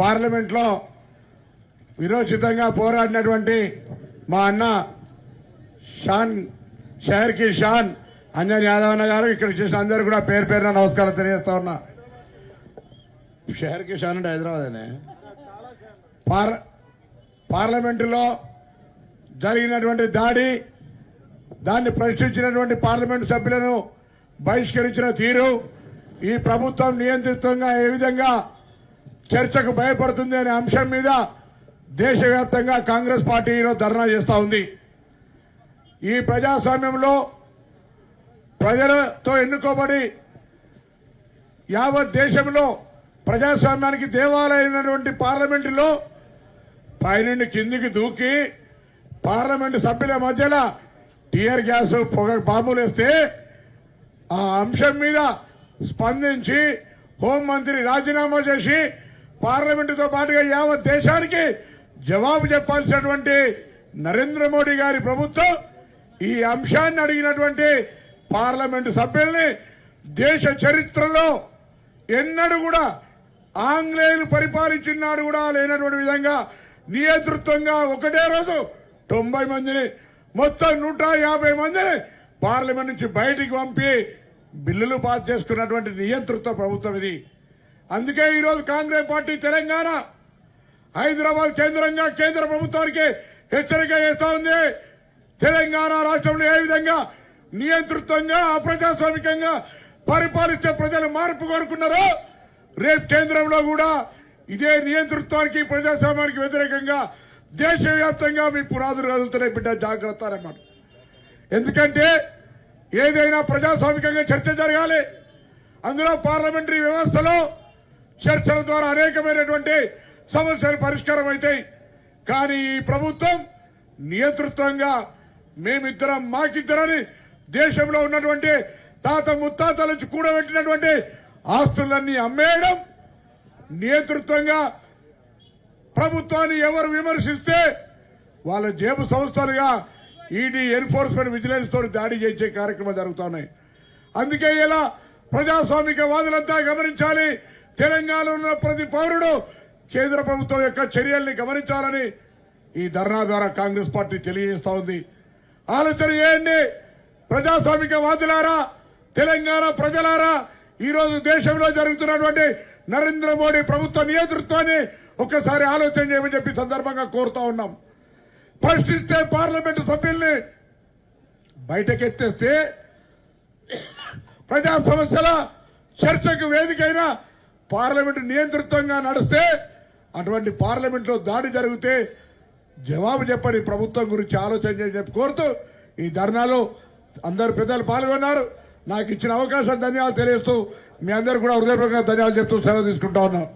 పార్లమెంట్లో విరోచితంగా పోరాడినటువంటి మా అన్న షాన్ షహర్కి షాన్ అంజన్ యాదవ్ అన్న గారు ఇక్కడ చేసిన అందరూ కూడా పేరు పేరున నమస్కారం తెలియజేస్తా ఉన్నా. షహర్కి షాన్ అంటే హైదరాబాదేనే? పార్ పార్లమెంటులో జరిగినటువంటి దాడి దాన్ని ప్రశ్నించినటువంటి పార్లమెంటు సభ్యులను బహిష్కరించిన తీరు ఈ ప్రభుత్వం నియంత్రితంగా ఏ విధంగా చర్చకు భయపడుతుంది అనే అంశం మీద దేశవ్యాప్తంగా కాంగ్రెస్ పార్టీ ఈరోజు ధర్నా చేస్తూ ఉంది. ఈ ప్రజాస్వామ్యంలో ప్రజలతో ఎన్నుకోబడి యావత్ దేశంలో ప్రజాస్వామ్యానికి దేవాలయమైనటువంటి పార్లమెంటులో పైనుండి కిందికి దూకి పార్లమెంటు సభ్యుల మధ్యలో టీఆర్ గ్యాస్ పొగ బాంబులు వేస్తే ఆ అంశం మీద స్పందించి హోంమంత్రి రాజీనామా చేసి పార్లమెంటుతో పాటుగా యావత్ దేశానికి జవాబు చెప్పాల్సినటువంటి నరేంద్ర మోడీ గారి ప్రభుత్వం ఈ అంశాన్ని అడిగినటువంటి పార్లమెంటు సభ్యుల్ని దేశ చరిత్రలో ఎన్నడూ కూడా ఆంగ్లేయులు పరిపాలించినాడు కూడా లేనటువంటి విధంగా నియంతృత్వంగా ఒకటే రోజు తొంభై మందిని మొత్తం నూట యాభై మందిని పార్లమెంట్ నుంచి బయటికి పంపి బిల్లులు పాస్ చేసుకున్నటువంటి నియంతృత్వ ప్రభుత్వం ఇది. అందుకే ఈరోజు కాంగ్రెస్ పార్టీ తెలంగాణ హైదరాబాద్ కేంద్రంగా కేంద్ర ప్రభుత్వానికి హెచ్చరిక చేస్తా ఉంది. తెలంగాణ రాష్ట్రంలో ఏ విధంగా నియంతృత్వంగా అప్రజాస్వామికంగా పరిపాలించే ప్రజలు మార్పు కోరుకున్నారో రేపు కేంద్రంలో కూడా ఇదే నియంతృత్వానికి ప్రజాస్వామ్యానికి వ్యతిరేకంగా దేశవ్యాప్తంగా మీ పురాదులు కదులుతున్నాయి బిడ్డ. జాగ్రత్త అన్నమాట. ఎందుకంటే ఏదైనా ప్రజాస్వామికంగా చర్చ జరగాలి. అందులో పార్లమెంటరీ వ్యవస్థలో చర్చల ద్వారా అనేకమైనటువంటి సమస్యలు పరిష్కారం అవుతాయి కానీ ఈ ప్రభుత్వం నియంతృత్వంగా మేమిద్దరం మాకిద్దరని దేశంలో ఉన్నటువంటి తాత ముత్తాతల నుంచి కూడబెట్టినటువంటి ఆస్తులన్నీ అమ్మేయడం నియంతృత్వంగా ప్రభుత్వాన్ని ఎవరు విమర్శిస్తే వాళ్ళ జేబు సంస్థలుగా ఈడీ ఎన్ఫోర్స్మెంట్ విజిలెన్స్ తోటి దాడి చేసే కార్యక్రమాలు జరుగుతున్నాయి. అందుకే ఇలా ప్రజాస్వామిక వాదులంతా గమనించాలి. తెలంగాణలో ఉన్న ప్రతి పౌరుడు కేంద్ర ప్రభుత్వం యొక్క చర్యల్ని గమనించాలని ఈ ధర్నా ద్వారా కాంగ్రెస్ పార్టీ తెలియజేస్తా ఉంది. ఆలోచన చేయండి. ప్రజాస్వామిక వాదులారా తెలంగాణ ప్రజలారా ఈరోజు దేశంలో జరుగుతున్నటువంటి నరేంద్ర మోడీ ప్రభుత్వ నేతృత్వాన్ని ఒక్కసారి ఆలోచన చేయమని చెప్పి సందర్భంగా కోరుతా ఉన్నాం. ప్రశ్నిస్తే పార్లమెంటు సభ్యుల్ని బయటకెత్తేస్తే ప్రజా సమస్యల చర్చకు వేదికైన పార్లమెంటు నియంతృత్వంగా నడిస్తే అటువంటి పార్లమెంట్లో దాడి జరిగితే జవాబు చెప్పని ప్రభుత్వం గురించి ఆలోచన చెప్పి కోరుతూ ఈ ధర్నాలో అందరు పెద్దలు పాల్గొన్నారు. నాకు ఇచ్చిన అవకాశం ధన్యవాదాలు తెలియస్తూ మీ అందరు కూడా హృదయపూర్వకంగా ధన్యవాదాలు చెప్తూ సెలవు తీసుకుంటా ఉన్నాం.